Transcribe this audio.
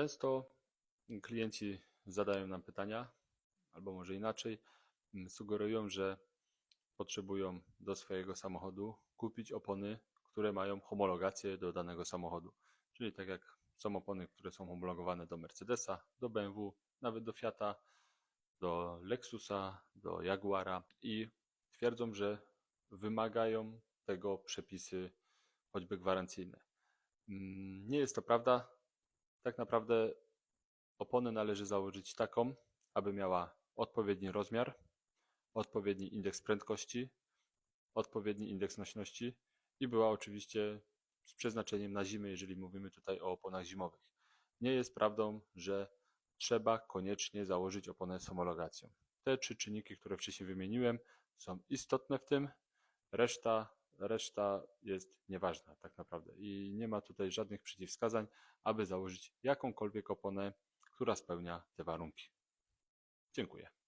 Często klienci zadają nam pytania, albo może inaczej, m, sugerują, że potrzebują do swojego samochodu kupić opony, które mają homologację do danego samochodu. Czyli tak jak są opony, które są homologowane do Mercedesa, do BMW, nawet do Fiata, do Lexusa, do Jaguara i twierdzą, że wymagają tego przepisy choćby gwarancyjne. Mm, Nie jest to prawda. Tak naprawdę oponę należy założyć taką, aby miała odpowiedni rozmiar, odpowiedni indeks prędkości, odpowiedni indeks nośności i była oczywiście z przeznaczeniem na zimę, jeżeli mówimy tutaj o oponach zimowych. Nie jest prawdą, że trzeba koniecznie założyć oponę z homologacją. Te trzy czynniki, które wcześniej wymieniłem, są istotne w tym, reszta, reszta jest nieważna tak naprawdę i nie ma tutaj żadnych przeciwwskazań, aby założyć jakąkolwiek oponę, która spełnia te warunki. Dziękuję.